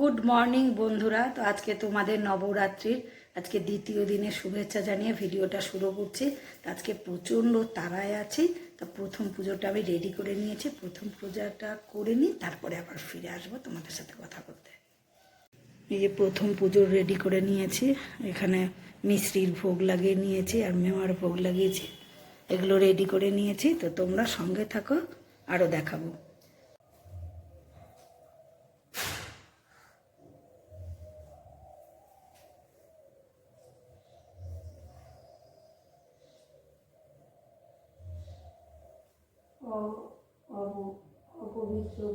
Good morning বন্ধুরা। তো আজকে তোমাদের নবরাত্রির আজকে দ্বিতীয় দিনের শুভেচ্ছা জানিয়ে ভিডিওটা শুরু করছি। আজকে প্রচণ্ড তারায় আছি। তো প্রথম পুজোটা আমি রেডি করে নিয়েছি। প্রথম পূজাটা করে নিই, তারপরে আবার ফিরে আসব তোমাদের সাথে কথা বলতে। এই যে প্রথম পুজো রেডি করে নিয়েছি। এখানে মিশ্রির ভোগ লাগিয়ে নিয়েছি আর মেওয়ার ভোগ লাগিয়েছি। এগুলো রেডি করে নিয়েছি। তো তোমরা সঙ্গে থাকো আরও দেখাবো।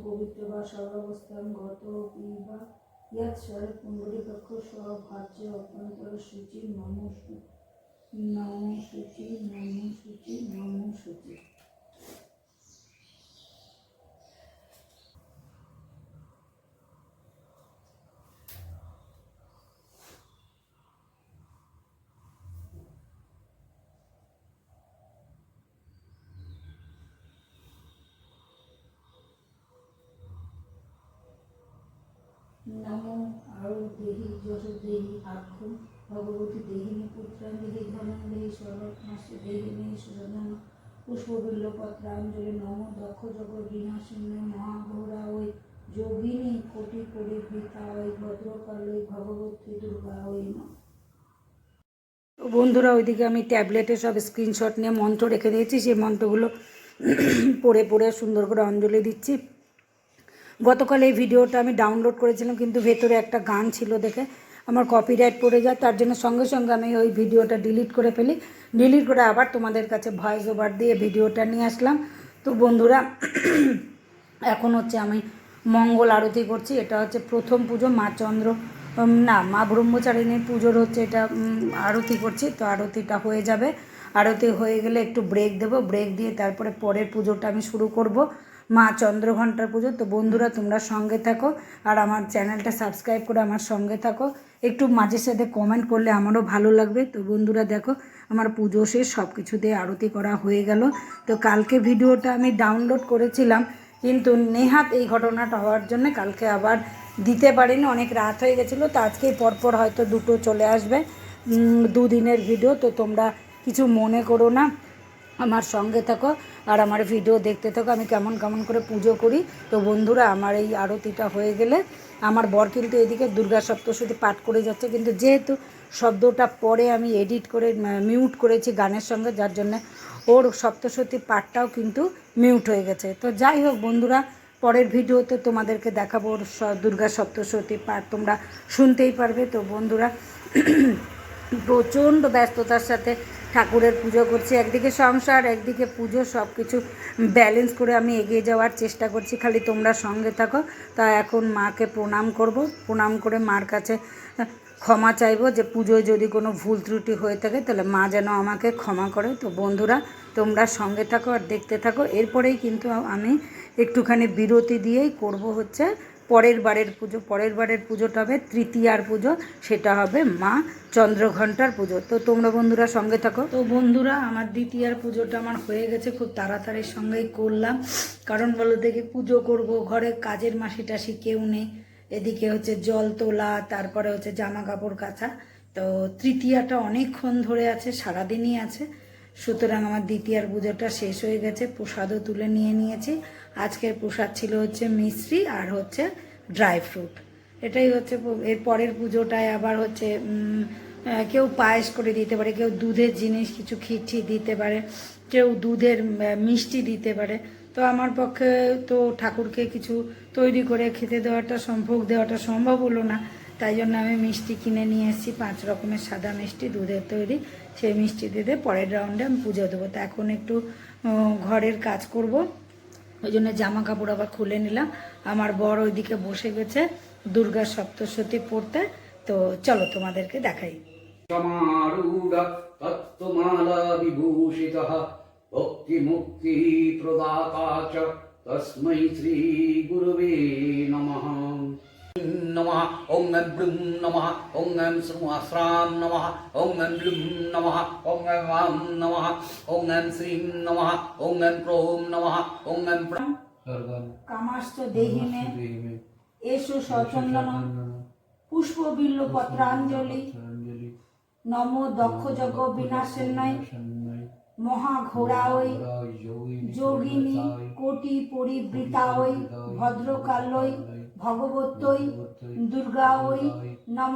পবিত্র বা সর্বাবস্থান, গত বা ইয়াত স্বরে পুণ্ডরীকাক্ষ স্বভাজ্য অভ্যন্তর সূচি, নম নম সূচি নম সূচি নম সূচি। নমো আরও দেহি যশ দেহি আখ্য ভগবতী দেহিনী পুত্রাং দেহি ধনং দেহি সর্বত্মাস্য দেহিনী সুরধন পুষ্পবিল্ল পত্রাঞ্জলি নম, দক্ষ জগ বিনাশিন্য মহাঘোরা ওই যোগিনী কোটি কোটি বৃতা ওই ভদ্রকাল ওই ভগবতী দুর্গা ওই বন্ধুরা, ওইদিকে আমি ট্যাবলেটে সব স্ক্রিনশট নিয়ে মন্ত্র রেখে দিয়েছি, সেই মন্ত্রগুলো পড়ে পড়ে সুন্দর করে অঞ্জলি দিচ্ছি। গতকাল এই ভিডিওটা আমি ডাউনলোড করেছিলাম, কিন্তু ভেতরে একটা গান ছিল দেখে আমার কপিরাইট পড়ে যায়, তার জন্য সঙ্গে সঙ্গে আমি ওই ভিডিওটা ডিলিট করে ফেলি। ডিলিট করে আবার তোমাদের কাছে ভয়েস ওভার দিয়ে ভিডিওটা নিয়ে আসলাম। তো বন্ধুরা, এখন হচ্ছে আমি মঙ্গল আরতি করছি, এটা হচ্ছে প্রথম পুজো, মা চন্দ্র না, মা ব্রহ্মচারিণীর পুজোর হচ্ছে এটা আরতি করছি, তো আরতিটা হয়ে যাবে। আরতি হয়ে গেলে একটু ব্রেক দেবো ব্রেক দিয়ে তারপরে পরের পুজোটা আমি শুরু করব। মা চন্দ্রঘণ্টার পুজো। তো বন্ধুরা, তোমরা সঙ্গে থাকো আর আমার চ্যানেলটা সাবস্ক্রাইব করে আমার সঙ্গে থাকো। একটু মাঝে সাথে কমেন্ট করলে আমারও ভালো লাগবে। তো বন্ধুরা, দেখো, আমার পুজো শেষ সব কিছু দিয়ে আরতি করা হয়ে গেল। তো কালকে ভিডিওটা আমি ডাউনলোড করেছিলাম, কিন্তু নেহাত এই ঘটনাটা হওয়ার জন্য কালকে আবার দিতে পারিনি, অনেক রাত হয়ে গেছিল। তো আজকেই পরপর হয়তো দুটো চলে আসবে দুদিনের ভিডিও। তো তোমরা কিছু মনে করো না। আমার সঙ্গে থাকো আর আমার ভিডিও দেখতে থাকো। আমি কেমন কেমন করে পুজো করি। তো বন্ধুরা, আমার এই আরতিটা হয়ে গেলে আমার বর কিন্তু এদিকে দুর্গা সপ্তশতী পাঠ করে যাচ্ছে। কিন্তু যেহেতু শব্দটা পরে আমি এডিট করে মিউট করেছি গানের সঙ্গে, যার জন্য ওর সপ্তশতী পাঠটাও কিন্তু মিউট হয়ে গেছে। তো যাই হোক বন্ধুরা, পরের ভিডিওতে তোমাদেরকে দেখাবো ওর দুর্গা সপ্তশতী পাঠ। তোমরা শুনতেই পারবে। তো বন্ধুরা প্রচণ্ড ব্যস্ততার সাথে ঠাকুরের পুজো করছি। একদিকে সংসার, একদিকে পুজো সব কিছু ব্যালেন্স করে আমি এগিয়ে যাওয়ার চেষ্টা করছি। খালি তোমরা সঙ্গে থাকো। তা এখন মাকে প্রণাম করব। প্রণাম করে মার কাছে ক্ষমা চাইব যে পুজোয় যদি কোনো ভুল ত্রুটি হয়ে থাকে, তাহলে মা যেন আমাকে ক্ষমা করে। তো বন্ধুরা, তোমরা সঙ্গে থাকো আর দেখতে থাকো। এরপরেই কিন্তু আমি একটুখানি বিরতি দিয়েই করব হচ্ছে পরের বারের পুজো, পরের বারের পুজোটা হবে তৃতীয়ার পুজো, সেটা হবে মা চন্দ্রঘণ্টার পুজো। তো তোমরা বন্ধুরা সঙ্গে থাকো। তো বন্ধুরা, আমার দ্বিতীয়ার পুজোটা আমার হয়ে গেছে, খুব তাড়াতাড়ির সঙ্গেই করলাম। কারণ বলো দেখি, পুজো করব, ঘরে কাজের মাসি টাসি কেউ নেই। এদিকে হচ্ছে জল তোলা, তারপরে হচ্ছে জামা কাপড় কাচা। তো তৃতীয়াটা অনেকক্ষণ ধরে আছে, সারাদিনই আছে। সুতরাং আমার দ্বিতীয়ার পুজোটা শেষ হয়ে গেছে, প্রসাদও তুলে নিয়ে নিয়েছি। আজকের প্রসাদ ছিল হচ্ছে মিশ্রি আর হচ্ছে ড্রাই ফ্রুট। এটাই হচ্ছে এর পরের পুজোটায় আবার হচ্ছে কেউ পায়েস করে দিতে পারে, কেউ দুধের জিনিস, কিছু খিচি দিতে পারে, কেউ দুধের মিষ্টি দিতে পারে। তো আমার পক্ষে তো ঠাকুরকে কিছু তৈরি করে খেতে দেওয়াটা সম্ভব দেওয়াটা সম্ভব হলো না। তাই জন্য আমি মিষ্টি কিনে নিয়ে এসেছি, পাঁচ রকমের সাদা মিষ্টি দুধের তৈরি। সেই মিষ্টি দিতে পরের রাউন্ডে আমি পুজো দেবো। তো এখন একটু ঘরের কাজ করব। ওই জন্য জামা কাপড় আবার খুলে নিলাম। আমার বর ওইদিকে বসে গেছে দুর্গা সপ্তশতী পড়তে। তো চলো তোমাদেরকে দেখাই। ভক্তি মুক্তি তস্মৈ শ্রী গুরুবে নমঃ। नमः ॐ ऐं ब्लूं नमः ॐ ऐं श्रीं नमः ॐ ऐं ब्लूं नमः ॐ ऐं वां नमः ॐ ऐं श्रीं नमः ॐ ऐं क्रों नमः ॐ ऐं प्र কামাশ্চ দেহি মে এসো সচন্দন পুষ্পবিল্ল পত্রাঞ্জলি নম দক্ষ যজ্ঞ বিনাশেন্নয় মহাঘোড়ায় যোগিনী কোটি পরিবৃতায় ভদ্রকালয় ভগবতৈ দুর্গায় নম।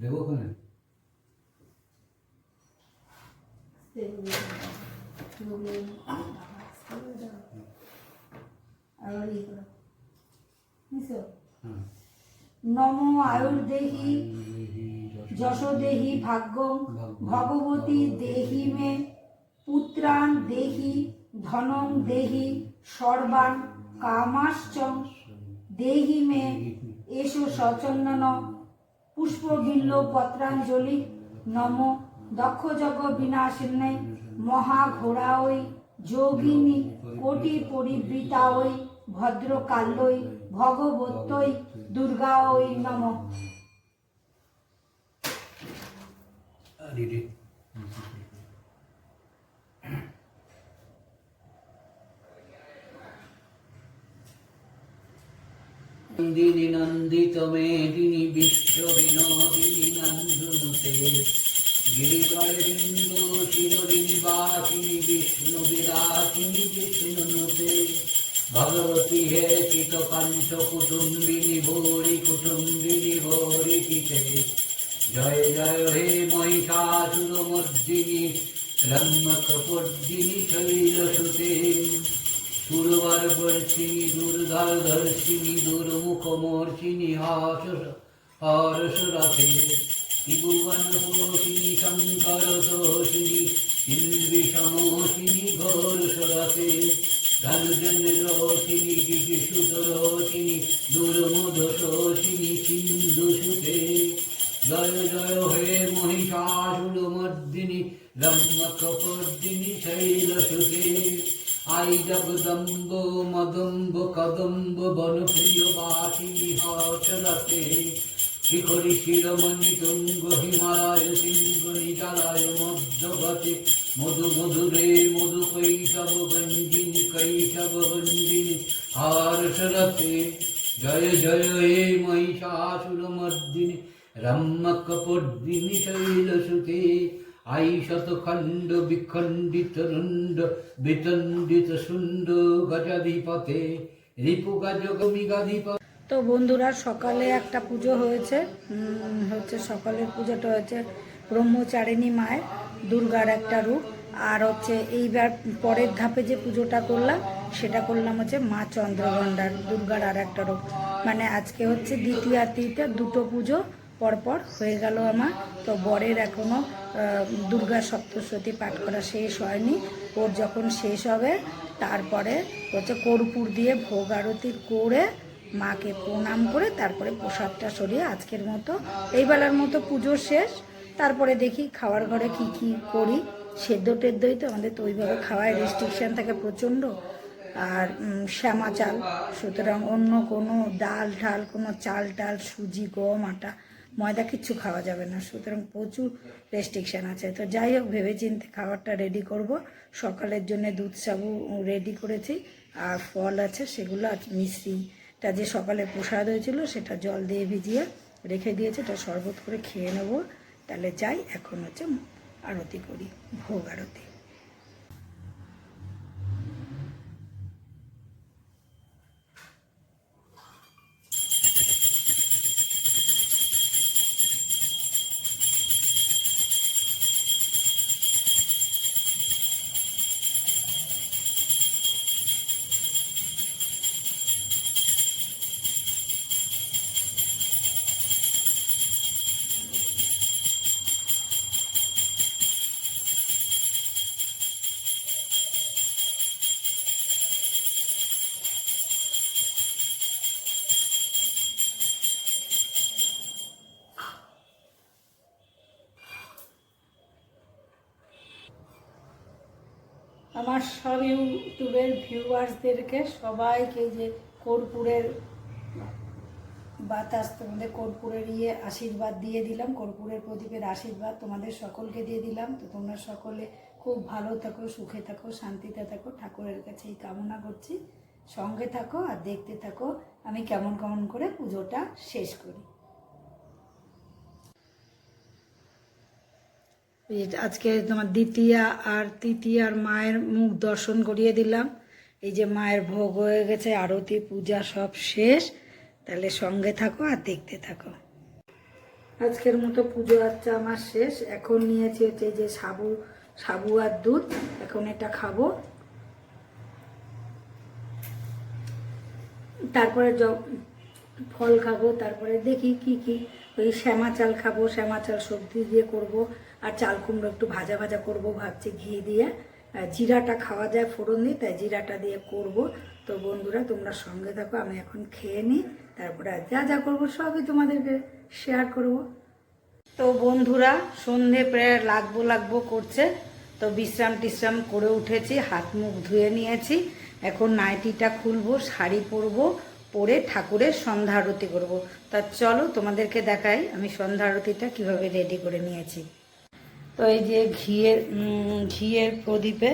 দেবো ওখানে? নম আয়ুর্দেহি যশোদেহি ভাগ্যম ভগবতী দেহি মে। পুত্রান দেহি ধনং দেহি সর্বান কামাশ্চ। দেহি মে এসো সচন্দন। পুষ্পবিল্ল পত্রাঞ্জলি নম। দক্ষযজ্ঞ বিনাশিন্নে মহাঘোড়াওই যোগিনী কোটি পরিবৃতা পরিবৃতাওই ভদ্রকাল্যই দুর্গা দুর্গাওই নম। নন্দিনী নন্দিত মেদিনী বিশ্ব বিনোদিনী নন্দুনুতে গিরিবর বিন্দু চিরদিনী বাসিনী বিষ্ণু বিরাসিনী বিষ্ণুনুতে ভগবতী হে চিত কাঞ্চ কুটুম্বিনী ভৌরি কুটুম্বিনী ভৌরি চিতে জয় জয় হে মহিষাসুর মর্দিনী ব্রহ্মকপর্দিনী শৈলসুতে পূর্বার বর্ষিনী দুর্ধর ধর্ষিনী দুর্মুখ মর্ষিনী হাস হর্ষরথে ত্রিভুবন পোষিনী শঙ্কর দোষিনী ইন্দ্রি সমোষিনী ঘোর সরথে ধনুজন রোষিনী শিশু রোষিনী দুর্মুদ শোষিনী সিন্ধু সুতে জয় জয় হে মহিষাসুর মর্দিনী রম্মকপর্দিনী শৈলসুতে আই জগদম্ব মদম্ব কদম্ব বনপ্রিয় বাসিনী হচলতে শিখরি শিরমণি তুঙ্গ হিমালয় সিংহ নিজালয় মধ্যগতে। মধু মধুরে মধু কৈশব গঞ্জিনী কৈশব গঞ্জিনী হর্ষরতে জয় জয় হে মহিষাসুর মর্দিনী রম্মকপর্দিনী শৈলসুতে। আই শতখণ্ড বিখণ্ডিত রুণ্ড বিতণ্ডিত শুণ্ড গজাধিপতে রিপু গজ গমিগাধিপ তো বন্ধুরা, সকালে একটা পুজো হয়েছে। হচ্ছে সকালের পুজোটা হচ্ছে ব্রহ্মচারিণী মায়ের দুর্গার একটা রূপ। আর হচ্ছে এইবার পরের ধাপে যে পুজোটা করলাম, সেটা করলাম হচ্ছে মা চন্দ্রগণ্ডার দুর্গার আর একটা রূপ। মানে আজকে হচ্ছে দ্বিতীয় আর তৃতীয় দুটো পুজো পরপর হয়ে গেল আমার। তো বরের এখনও দুর্গা সপ্তশতী পাঠ করা শেষ হয়নি। ওর যখন শেষ হবে, তারপরে হচ্ছে কর্পূর দিয়ে ভোগ আরতি করে মাকে প্রণাম করে তারপরে প্রসাদটা সরিয়ে আজকের মতো এই বেলার মতো পুজো শেষ। তারপরে দেখি খাওয়ার ঘরে কি কি করি। সেদ্ধ টেদ্ধই তো আমাদের তো ওইভাবে খাওয়ায় রেস্ট্রিকশান থাকে প্রচণ্ড। আর শ্যামা চাল, সুতরাং অন্য কোনো ডাল ঠাল কোনো চাল টাল সুজি, গম, আটা ময়দা কিচ্ছু খাওয়া যাবে না, সুতরাং প্রচুর রেস্ট্রিকশান আছে। তো যাই হোক ভেবে চিন্তে খাবারটা রেডি করব। সকালের জন্য দুধ সাবু রেডি করেছি, আর ফল আছে সেগুলো আর মিশ্রিটা যে সকালে প্রসাদ হয়েছিল সেটা জল দিয়ে ভিজিয়ে রেখে দিয়েছে, এটা শরবত করে খেয়ে নেব। তাহলে যাই, এখন হচ্ছে আরতি করি, ভোগ আরতি। আমার সব ইউটিউবের ভিউয়ার্সদেরকে সবাইকে যে কর্পূরের বাতাস তোমাদের কর্পূরের ইয়ে আশীর্বাদ দিয়ে দিলাম, কর্পূরের প্রদীপের আশীর্বাদ তোমাদের সকলকে দিয়ে দিলাম। তো তোমরা সকলে খুব ভালো থাকো, সুখে থাকো, শান্তিতে থাকো। ঠাকুরের কাছে এই কামনা করছি। সঙ্গে থাকো আর দেখতে থাকো। আমি কেমন কেমন করে পুজোটা শেষ করি এই যে আজকে তোমার দ্বিতীয়া আর তৃতীয়ার মায়ের মুখ দর্শন করিয়ে দিলাম। এই যে মায়ের ভোগ হয়ে গেছে, আরতি, পূজা সব শেষ। তাহলে সঙ্গে থাকো আর দেখতে থাকো। আজকের মতো পুজো আচ্ছা আমার শেষ। এখন নিয়েছি হচ্ছে যে সাবু সাবু আর দুধ। এখন এটা খাব। তারপরে ফল খাব, তারপরে দেখি কি কি ওই শ্যামা চাল খাব, শ্যামা চাল সবজি দিয়ে করব। আর চাল কুমড়ো একটু ভাজা ভাজা করব ভাবছি ঘি দিয়ে। জিরাটা খাওয়া যায় ফোড়ন দিয়ে তাই জিরাটা দিয়ে করব। তো বন্ধুরা, তোমরা সঙ্গে থাকো, আমি এখন খেয়ে নিই, তারপরে যা যা করব সবই তোমাদেরকে শেয়ার করব। তো বন্ধুরা, সন্ধে প্রায় লাগবো লাগবো করছে, তো বিশ্রাম টিশ্রাম করে উঠেছি, হাত মুখ ধুয়ে নিয়েছি। এখন নাইটিটা খুলবো, শাড়ি পরবো, পরে ঠাকুরের সন্ধ্যা আরতি করব। তা চলো তোমাদেরকে দেখাই আমি সন্ধ্যা আরতিটা কীভাবে রেডি করে নিয়েছি। তো এই যে ঘিয়ের ঘিয়ের প্রদীপে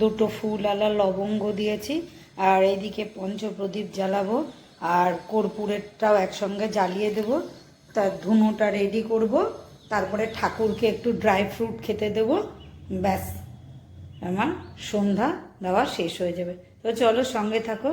দুটো ফুল আলা লবঙ্গ দিয়েছি, আর এইদিকে পঞ্চপ্রদীপ জ্বালাবো, আর কর্পূরেরটাও একসঙ্গে জ্বালিয়ে দেব। তার ধুনোটা রেডি করব, তারপরে ঠাকুরকে একটু ড্রাই ফ্রুট খেতে দেব। ব্যাস, আমার সন্ধ্যা দেওয়া শেষ হয়ে যাবে। তো চলো সঙ্গে থাকো।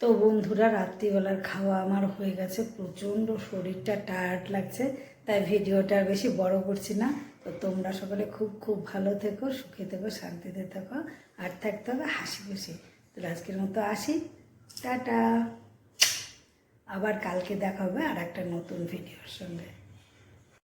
তো বন্ধুরা, রাত্রিবেলার খাওয়া আমার হয়ে গেছে। প্রচণ্ড শরীরটা টায়ার্ড লাগছে, তাই ভিডিওটা আর বেশি বড় করছি না। তো তোমরা সকলে খুব খুব ভালো থেকো, সুখে থেকো, শান্তিতে থেকো, আর থাকতে হবে হাসি খুশি। তো আজকের মতো আসি। টাটা। আবার কালকে দেখা হবে আর একটা নতুন ভিডিওর সঙ্গে।